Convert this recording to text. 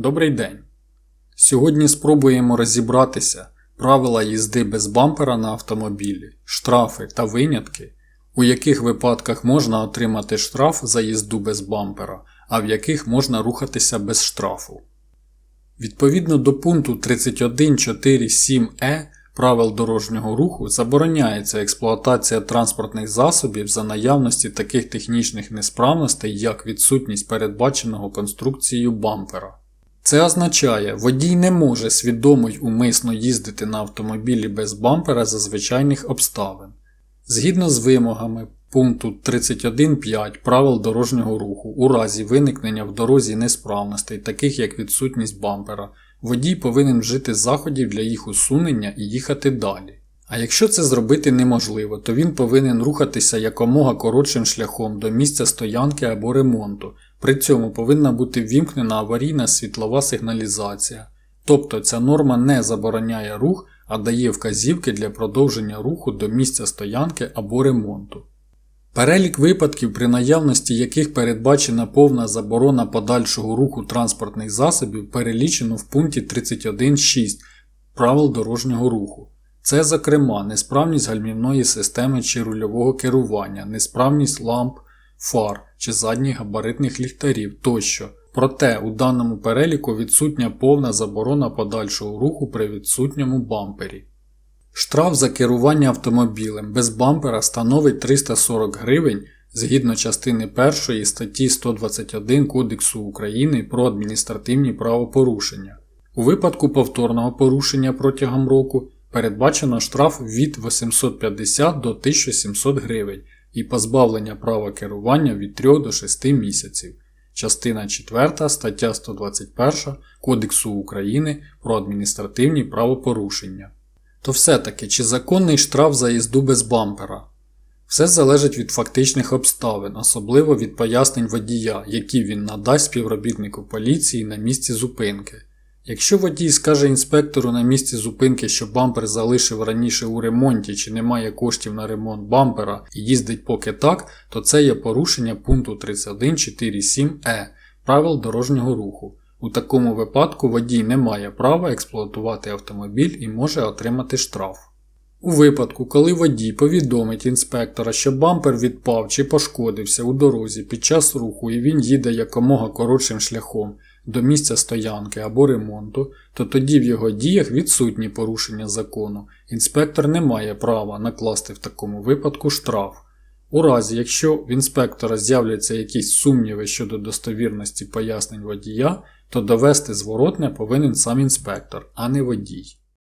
Добрий день! Сьогодні спробуємо розібратися правила їзди без бампера на автомобілі, штрафи та винятки, у яких випадках можна отримати штраф за їзду без бампера, а в яких можна рухатися без штрафу. Відповідно до пункту 31.4.7е правил дорожнього руху забороняється експлуатація транспортних засобів за наявності таких технічних несправностей, як відсутність передбаченого конструкцією бампера. Це означає, водій не може свідомо й умисно їздити на автомобілі без бампера за звичайних обставин. Згідно з вимогами пункту 31.5 правил дорожнього руху, у разі виникнення в дорозі несправностей, таких як відсутність бампера, водій повинен вжити заходів для їх усунення і їхати далі. А якщо це зробити неможливо, то він повинен рухатися якомога коротшим шляхом до місця стоянки або ремонту. При цьому повинна бути ввімкнена аварійна світлова сигналізація. Тобто ця норма не забороняє рух, а дає вказівки для продовження руху до місця стоянки або ремонту. Перелік випадків, при наявності яких передбачена повна заборона подальшого руху транспортних засобів, перелічено в пункті 31.6 правил дорожнього руху. Це, зокрема, несправність гальмівної системи чи рульового керування, несправність ламп, фар чи задніх габаритних ліхтарів тощо. Проте у даному переліку відсутня повна заборона подальшого руху при відсутньому бампері. Штраф за керування автомобілем без бампера становить 340 гривень згідно частини 1 статті 121 Кодексу України про адміністративні правопорушення. У випадку повторного порушення протягом року передбачено штраф від 850 до 1700 гривень і позбавлення права керування від 3 до 6 місяців. Частина 4 стаття 121 Кодексу України про адміністративні правопорушення. То все-таки чи законний штраф за їзду без бампера? Все залежить від фактичних обставин, особливо від пояснень водія, які він надасть співробітнику поліції на місці зупинки. Якщо водій скаже інспектору на місці зупинки, що бампер залишив раніше у ремонті чи немає коштів на ремонт бампера і їздить поки так, то це є порушення пункту 31.4.7е правил дорожнього руху. У такому випадку водій не має права експлуатувати автомобіль і може отримати штраф. У випадку, коли водій повідомить інспектора, що бампер відпав чи пошкодився у дорозі під час руху і він їде якомога коротшим шляхом до місця стоянки або ремонту, то тоді в його діях відсутні порушення закону. Інспектор не має права накласти в такому випадку штраф. У разі, якщо в інспектора з'являться якісь сумніви щодо достовірності пояснень водія, то довести зворотне повинен сам інспектор, а не водій.